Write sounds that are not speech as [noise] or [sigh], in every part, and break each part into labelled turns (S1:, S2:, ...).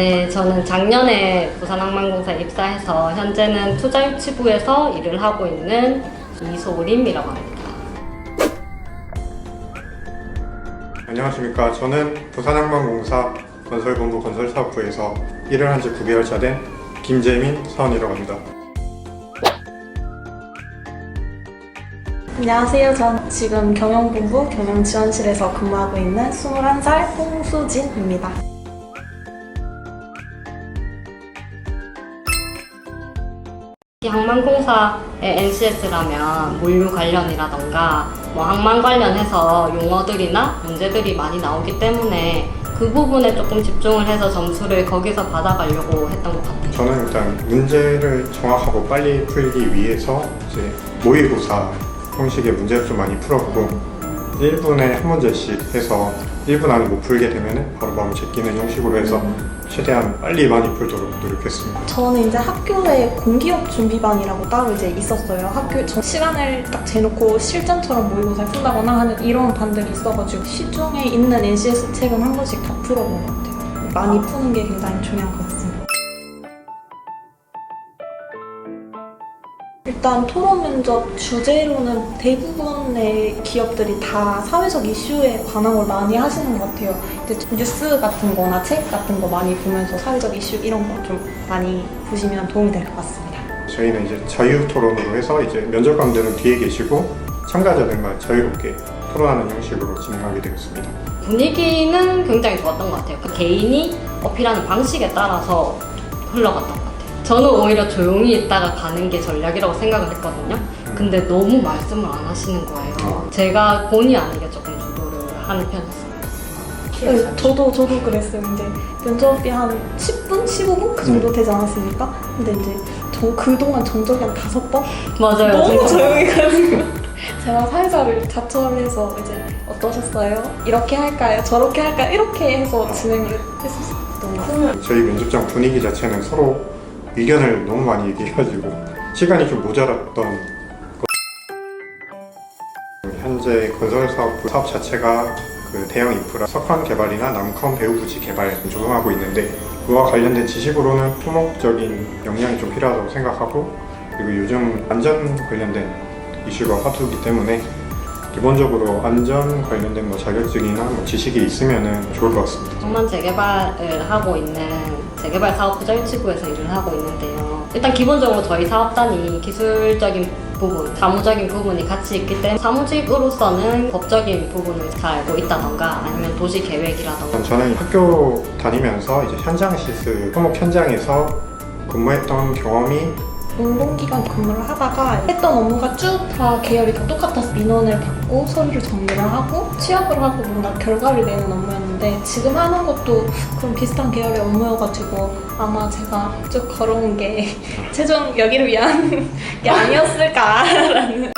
S1: 네, 저는 작년에 부산항만공사에 입사해서 현재는 투자유치부에서 일을 하고 있는 이소림이라고 합니다.
S2: 안녕하십니까. 저는 부산항만공사 건설본부 건설사업부에서 일을 한 지 9개월 차 된 김재민 사원이라고 합니다.
S3: 안녕하세요. 전 지금 경영본부 경영지원실에서 근무하고 있는 21살 홍수진입니다.
S1: 항만공사의 NCS라면 물류 관련이라던가 뭐 항만 관련해서 용어들이나 문제들이 많이 나오기 때문에 그 부분에 조금 집중을 해서 점수를 거기서 받아가려고 했던 것 같아요.
S2: 저는 일단 문제를 정확하고 빨리 풀기 위해서 이제 모의고사 형식의 문제를 좀 많이 풀어보고 1분에 한 문제씩 해서 1분 안에 못 풀게 되면 바로바로 제끼는 형식으로 해서 최대한 빨리 많이 풀도록 노력했습니다.
S3: 저는 이제 학교에 공기업 준비반이라고 따로 이제 있었어요. 학교 저 시간을 딱 재놓고 실전처럼 모의고사를 푼다거나 하는 이런 반들이 있어가지고 시중에 있는 NCS 책은 한 번씩 다 풀어본 것 같아요. 많이 푸는 게 굉장히 중요한 것 같습니다. 일단 토론 면접 주제로는 대부분의 기업들이 다 사회적 이슈에 관한 걸 많이 하시는 것 같아요. 이제 뉴스 같은 거나 책 같은 거 많이 보면서 사회적 이슈 이런 거 좀 많이 보시면 도움이 될 것 같습니다.
S2: 저희는 이제 자유 토론으로 해서 이제 면접관들은 뒤에 계시고 참가자들만 자유롭게 토론하는 형식으로 진행하게 되었습니다.
S1: 분위기는 굉장히 좋았던 것 같아요. 그 개인이 어필하는 방식에 따라서 흘러갔던 것 같아요. 저는 오히려 조용히 있다가 가는 게 전략이라고 생각을 했거든요. 근데 너무 말씀을 안 하시는 거예요. 제가 본의 아니게 조금 주도를 하는 편이었어요.
S3: 네, 저도 저도 그랬어요. 이제 면접이 한 10분, 15분 그 정도 되지 않았습니까? 근데 이제 저 그동안 정적이 한 다섯 번
S1: 맞아요.
S3: 너무
S1: 진짜.
S3: 조용해가지고 [laughs] 제가 사회자를 자처해서 이제 어떠셨어요? 이렇게 할까요? 저렇게 할까요? 이렇게 해서 진행을 했었던 것 같아요.
S2: 저희 면접장 분위기 자체는 서로 의견을 너무 많이 얘기해가지고 시간이 좀 모자랐던 것. 현재 건설사업부 사업 자체가 그 대형 인프라 석환 개발이나 남컴 배후부지 개발 조성하고 있는데 그와 관련된 지식으로는 토목적인 역량이 좀 필요하다고 생각하고 그리고 요즘 안전 관련된 이슈가 화두이기 때문에 기본적으로 안전 관련된 뭐 자격증이나 뭐 지식이 있으면 좋을 것 같습니다.
S1: 정만 재개발을 하고 있는 재개발 사업 부자유치부에서 일을 하고 있는데요. 일단 기본적으로 저희 사업단이 기술적인 부분, 사무적인 부분이 같이 있기 때문에 사무직으로서는 법적인 부분을 잘 알고 있다던가 아니면 도시 계획이라던가
S2: 저는 학교 다니면서 이제 현장 시스 토목 현장에서 근무했던 경험이
S3: 공공기관 근무를 하다가 했던 업무가 쭉 다 계열이 다 똑같아서 민원을 받고 서류를 정리를 하고 취업을 하고 뭔가 결과를 내는 업무였는데 지금 하는 것도 그런 비슷한 계열의 업무여가지고 아마 제가 쭉 걸어온 게 [laughs] 최종 여기를 위한 [laughs] 게 아니었을까라는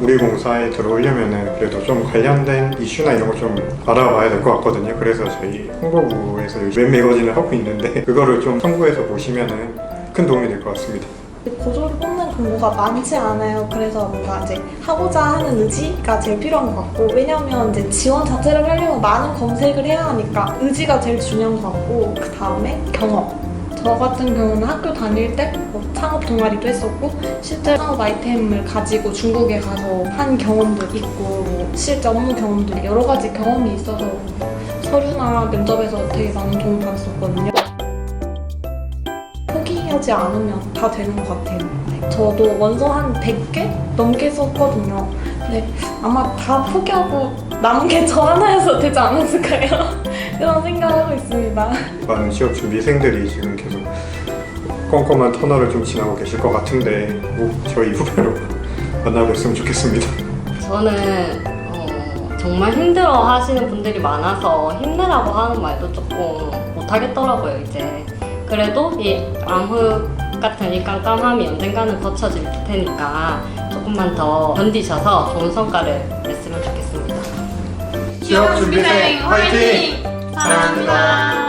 S2: 우리 공사에 들어오려면은 그래도 좀 관련된 이슈나 이런 거좀 알아봐야 될 것 같거든요. 그래서 저희 홍보부에서 웹 매거진을 하고 있는데 그거를 좀 참고해서 보시면은 큰 도움이 될 것 같습니다.
S3: 고졸을 뽑는 공고가 많지 않아요. 그래서 뭔가 이제 하고자 하는 의지가 제일 필요한 것 같고 왜냐면 이제 지원 자체를 하려면 많은 검색을 해야 하니까 의지가 제일 중요한 것 같고 그 다음에 경험. 저 같은 경우는 학교 다닐 때 뭐 창업 동아리도 했었고 실제 창업 아이템을 가지고 중국에 가서 한 경험도 있고 뭐 실제 업무 경험도 여러 가지 경험이 있어서 서류나 면접에서 되게 많은 도움을 받았었거든요. 포기하지 않으면 다 되는 것 같아요. 네, 저도 원서 한 100개 넘게 썼거든요. 근데 아마 다 포기하고 남은 게 저 하나여서 되지 않았을까요? [laughs] 그런 생각하고 있습니다.
S2: 많은 취업 준비생들이 지금 계속 꼼꼼한 터널을 좀 지나고 계실 것 같은데 꼭 저희 후배로 [laughs] 만나뵀으면 좋겠습니다.
S1: 저는 어, 정말 힘들어 하시는 분들이 많아서 힘내라고 하는 말도 조금 못 하겠더라고요, 이제. 그래도 이 암흑 같은 이 깜깜함이 언젠가는 거쳐질 테니까 조금만 더 견디셔서 좋은 성과를 냈으면 좋겠습니다.
S2: 취업 준비생 화이팅! 사랑합니다.